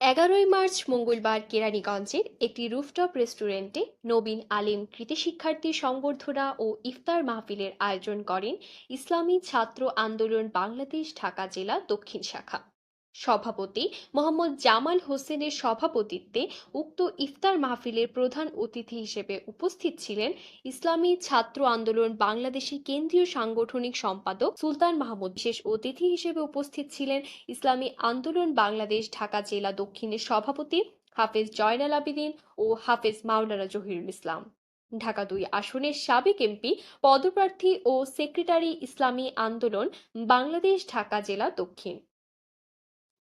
এগারোই মার্চ মঙ্গলবার কেরানীগঞ্জের একটি রুফটপ রেস্টুরেন্টে নবীন আলিম কৃতি শিক্ষার্থী সংবর্ধনা ও ইফতার মাহফিলের আয়োজন করেন ইসলামী ছাত্র আন্দোলন বাংলাদেশ ঢাকা জেলা দক্ষিণ শাখা। সভাপতি মোহাম্মদ জামাল হোসেনের সভাপতিত্বে উক্ত ইফতার মাহফিলের প্রধান অতিথি হিসেবে উপস্থিত ছিলেন ইসলামী ছাত্র আন্দোলন বাংলাদেশের কেন্দ্রীয় সাংগঠনিক সম্পাদক সুলতান মাহমুদ। বিশেষ অতিথি হিসেবে উপস্থিত ছিলেন ইসলামী আন্দোলন বাংলাদেশ ঢাকা জেলা দক্ষিণের সভাপতি হাফেজ জয়নাল আবেদিন ও হাফেজ মাওলানা জহিরুল ইসলাম। ঢাকা দুই আসনের সাবেক এমপি, পদপ্রার্থী ও সেক্রেটারি ইসলামী আন্দোলন বাংলাদেশ ঢাকা জেলা দক্ষিণ।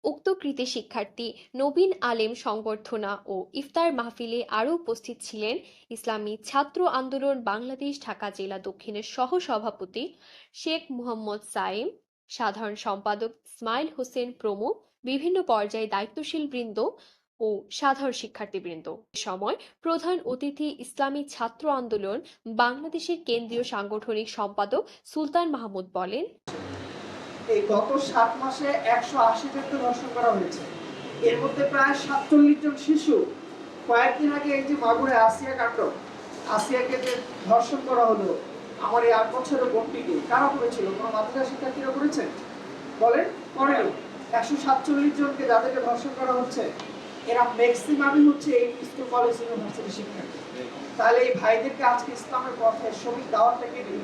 উক্ত কৃতি শিক্ষার্থী নবীন আলেম সংবর্ধনা ও ইফতার মাহফিলে আরও উপস্থিত ছিলেন ইসলামী ছাত্র আন্দোলন বাংলাদেশ ঢাকা জেলা দক্ষিণের সহ সভাপতি শেখ মুহম্মদ সাইম সাধারণ সম্পাদক ইসমাইল হোসেন প্রমুখ, বিভিন্ন পর্যায়ে দায়িত্বশীল বৃন্দ ও সাধারণ শিক্ষার্থীবৃন্দ। সময় প্রধান অতিথি ইসলামী ছাত্র আন্দোলন বাংলাদেশের কেন্দ্রীয় সাংগঠনিক সম্পাদক সুলতান মাহমুদ বলেন এই গত সাত মাসে একশো আশি জনকে ধর্ষণ করা হয়েছে। এর মধ্যে প্রায় সাতচল্লিশ জন শিশু কয়েকদিন আগে এই যে মাগুরে আসিয়া কাণ্ড আসিয়াকে যে ধর্ষণ করা হলো, আমার এই আট বছরের বোনটিকে কারা করেছিল? কোনো মাদ্রাসা শিক্ষার্থীরা করেছে? বলেন করেনি একশো সাতচল্লিশ জনকে যাদেরকে ধর্ষণ করা হচ্ছে, এরা ম্যাক্সিমামই হচ্ছে এই স্কুল কলেজ ইউনিভার্সিটি শিক্ষার্থী। তাহলে এই ভাইদেরকে আজকে ইসলামের পথে শ্রমিক দাওয়াতটা কে দিল?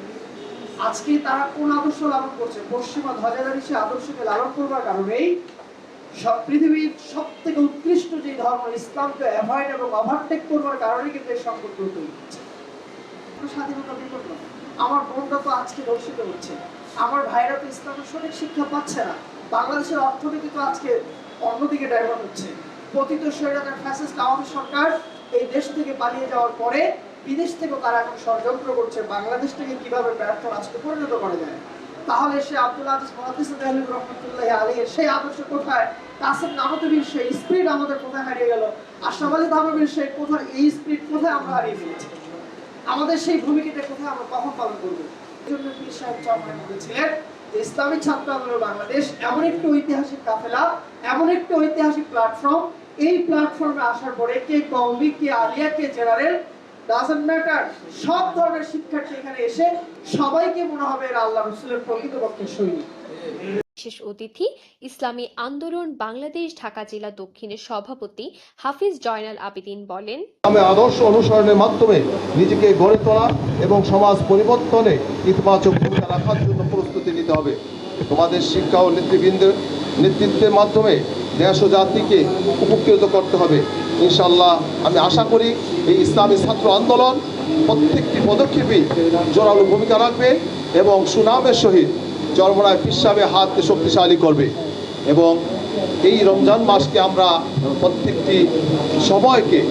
আজকে তারা কোন আদর্শ লালন করছে? পশ্চিমা ধ্বজাধারী সে আদর্শকে লালন করবার কারণেই পৃথিবীর সব থেকে উৎকৃষ্ট যে ধর্ম ইসলামকে অ্যাভয়েড এবং ওভারটেক করবার কারণে কিন্তু এই সংকট তৈরি হচ্ছে। স্বাধীনতা বিকল্প না। আমার বোনরা তো আজকে ধর্ষিত হচ্ছে। আমার ভাইরা তো ইসলামের সঠিক শিক্ষা পাচ্ছে না। বাংলাদেশের অর্থনীতি তো আজকে অন্যদিকে ডাইভার্ট হচ্ছে। পতিত স্বৈরাচার ফ্যাসিস্ট আওয়ামী সরকার এই দেশ থেকে পালিয়ে যাওয়ার পরে বিদেশ থেকে তারা এখন ষড়যন্ত্র করছে, বাংলাদেশ থেকে কীভাবে ব্যর্থ রাষ্ট্রে পরিণত করা যায়? তাহলে সে আব্দুল আজিজ মহাদিস দেহলিম রহমতুল্লাহ আলী এর সেই আদর্শ কোথায়? কাসেম নামতবীর সেই আমাদের কোথায় হারিয়ে গেল? সেই কোথায়, এই কোথায় আমরা হারিয়ে ফেলেছি? আমাদের সেই ভূমিকাটা কোথায় আমরা কখন পালন করব? এই জন্য পীর সাহেব বলেছিলেন ইসলামী ছাত্র আন্দোলন বাংলাদেশ এমন একটি ঐতিহাসিক কাফেলা, এমন একটি ঐতিহাসিক প্ল্যাটফর্ম এই প্ল্যাটফর্মে আসার পরে কে কৌমি কে আলিয়া, কে জেনারেল ডাজন্ট ম্যাটার সব ধরনের শিক্ষার্থী এখানে এসে সবাইকে মনে হবে এরা আল্লাহ রসুলের প্রকৃতপক্ষে সৈনিক। বিশেষ অতিথি ইসলামী আন্দোলন বাংলাদেশ ঢাকা জেলা দক্ষিণের সভাপতি হাফিজ জয়নাল আবেদিন বলেন আমি আদর্শ অনুসরণের মাধ্যমে নিজেকে গড়ে তোলা এবং সমাজ পরিবর্তনে ইতিবাচক ভূমিকা রাখার জন্য প্রস্তুতি নিতে হবে। তোমাদের শিক্ষা ও নেতৃবৃন্দের নেতৃত্বের মাধ্যমে দেশ ও জাতিকে উপকৃত করতে হবে। ইনশাল্লাহ আমি আশা করি এই ইসলামী ছাত্র আন্দোলন প্রত্যেকটি পদক্ষেপেই জোরালো ভূমিকা রাখবে এবং সুনামের সহিত চরমরায় পিসাবে হাতকে শক্তিশালী করবে এবং এই রমজান মাসকে আমরা প্রত্যেকটি সময়কে,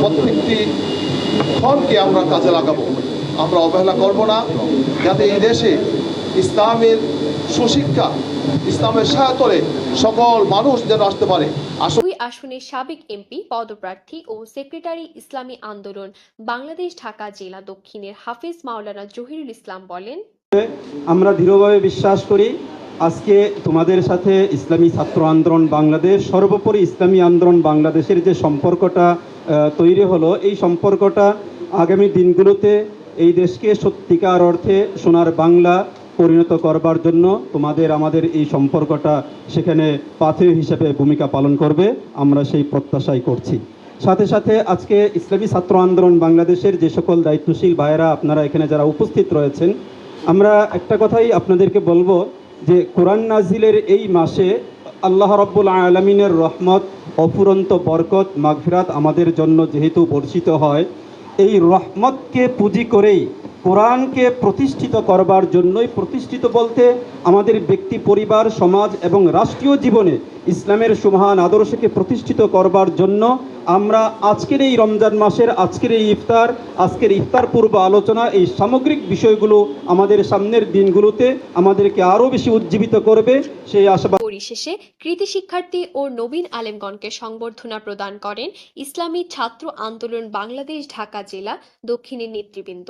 প্রত্যেকটি ক্ষণকে আমরা কাজে লাগাবো। আমরা অবহেলা করব না, যাতে এই দেশে ইসলামের সুশিক্ষা, ইসলামের সহায়তলে সকল মানুষ যেন আসতে পারে। দুই আসনের সাবেক এমপি, পদপ্রার্থী ও সেক্রেটারি ইসলামী আন্দোলন, বাংলাদেশ ঢাকা জেলা দক্ষিণের হাফিজ মাওলানা জহিরুল ইসলাম বলেন, আমরা দৃঢ়ভাবে বিশ্বাস করি আজকে তোমাদের সাথে ইসলামী ছাত্র আন্দোলন বাংলাদেশ, সর্বোপরি ইসলামী আন্দোলন বাংলাদেশের যে সম্পর্কটা তৈরি হলো, এই সম্পর্কটা আগামী দিনগুলোতে এই দেশকে সত্যিকার অর্থে সোনার বাংলা পরিণত করবার জন্য তোমাদের, আমাদের এই সম্পর্কটা সেখানে পাথেয় হিসেবে ভূমিকা পালন করবে। আমরা সেই প্রত্যাশাই করছি। সাথে সাথে আজকে ইসলামী ছাত্র আন্দোলন বাংলাদেশের যে সকল দায়িত্বশীল ভাইয়েরা আপনারা এখানে যারা উপস্থিত রয়েছেন, আমরা একটা কথাই আপনাদেরকে বলব যে কোরআন নাজিলের এই মাসে আল্লাহ রব্বুল আলমিনের রহমত, অফুরন্ত বরকত, মাগফিরাত আমাদের জন্য যেহেতু বর্ষিত হয়, এই রহমতকে পুঁজি করেই কোরআনকে প্রতিষ্ঠিত করবার জন্যই প্রতিষ্ঠিত বলতে আমাদের ব্যক্তি, পরিবার, সমাজ এবং রাষ্ট্রীয় জীবনে ইসলামের সুমহান আদর্শকে প্রতিষ্ঠিত করবার জন্য আমরা আজকের এই রমজান মাসের, আজকের এই ইফতার, আজকের ইফতার পূর্ব আলোচনা এই সামগ্রিক বিষয়গুলো আমাদের সামনের দিনগুলোতে আমাদেরকে আরও বেশি উজ্জীবিত করবে। সেই আশাবাদ পরিশেষে কৃতি শিক্ষার্থী ও নবীন আলেমগণকে সংবর্ধনা প্রদান করেন ইসলামী ছাত্র আন্দোলন বাংলাদেশ ঢাকা জেলা দক্ষিণের নেতৃবৃন্দ।